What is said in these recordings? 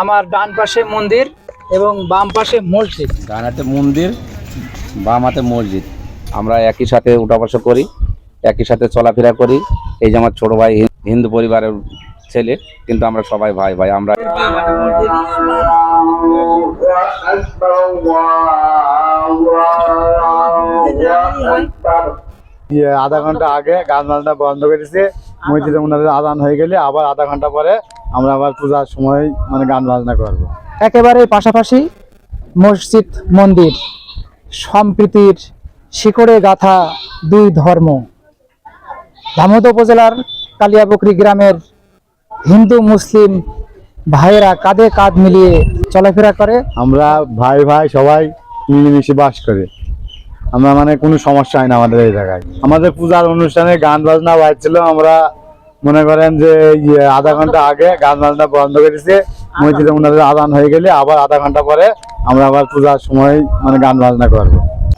আমার ডান পাশে মন্দির এবং বাম পাশে মসজিদ। ডান হাতে মন্দির বাম হাতে মসজিদ। আমরা একই সাথে উঠা বসা করি একই সাথে চলাফেরা করি। এই যে আমার ছোট ভাই হিন- হিন্দু পরিবারের ছেলে কিন্তু আমরা সবাই ভাই ভাই। আমরা ইয়ে আধা ঘণ্টা আগে গান বাজনা বন্ধ করেছে। মসজিদে ওনাদের আদান হয়ে গেলে আবার আধা ঘণ্টা পরে আমরা আবার পূজার সময় মানে গান বাজনা করব। একেবারে পাশাপাশি মসজিদ মন্দির সম্প্রীতির শিকড়ে গাথা দুই ধর্ম। ধামদ উপজেলার কালিয়াবকরি গ্রামের হিন্দু মুসলিম ভাইয়েরা কাঁধে কাঁধ মিলিয়ে চলাফেরা করে। আমরা ভাই ভাই সবাই মিলেমিশে বাস করি। আমরা মানে কোনো সমস্যা হয় না আমাদের এই জায়গায়। আমাদের পূজার অনুষ্ঠানে গান বাজনা বাজছিল আমরা মনে করেন যে ইয়ে আধা ঘণ্টা আগে গান বাজনা বন্ধ করেছে মসজিদে ওনাদের আদান হয়ে গেলে আবার আধা ঘণ্টা পরে আমরা আবার পূজার সময় মানে গান বাজনা করব।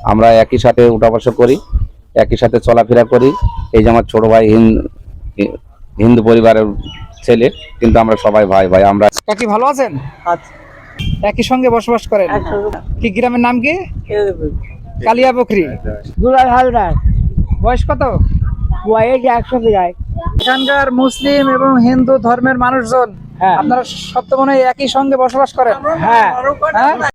আমরা একই সাথে উঠা বসা করি একই সাথে চলাফেরা করি। এই যে আমার ছোট ভাই হিন- হিন্দু পরিবারের ছেলে কিন্তু আমরা সবাই ভাই ভাই আমরা কাকি ভালো আছেন? একই সঙ্গে বসবাস করেন? কি গ্রামের নাম কি? কালিয়া বকরি দুলাল হালদার। বয়স কত? বয়স একশো বিরাট এখানকার মুসলিম এবং হিন্দু ধর্মের মানুষজন হ্যাঁ। আপনারা সব তো মনে একই সঙ্গে বসবাস করেন? হ্যাঁ। হ্যাঁ?